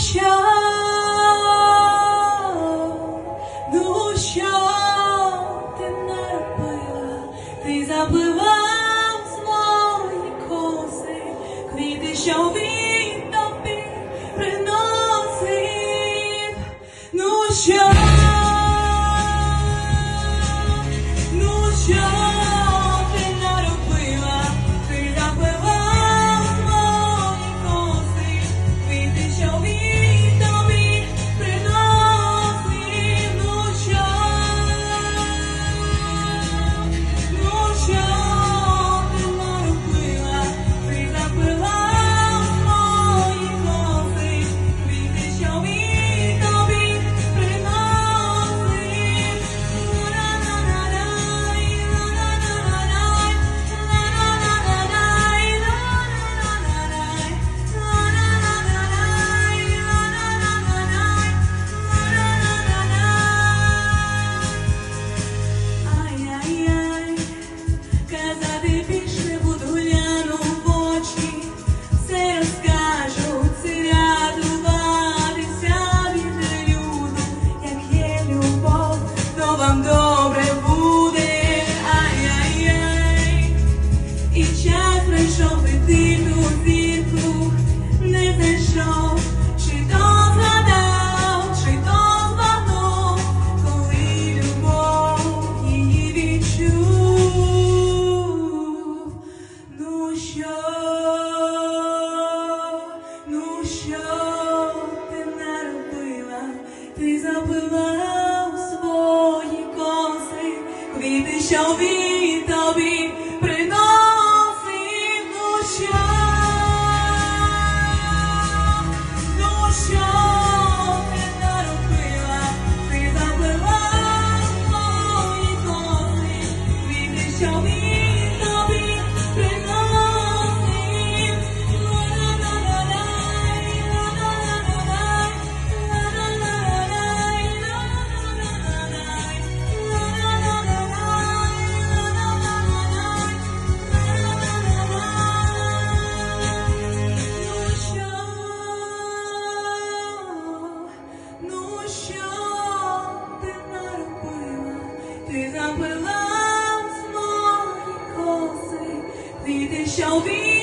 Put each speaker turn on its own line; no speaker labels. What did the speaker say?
show. ти запила свої коси, квіти, що від тобі. shall be.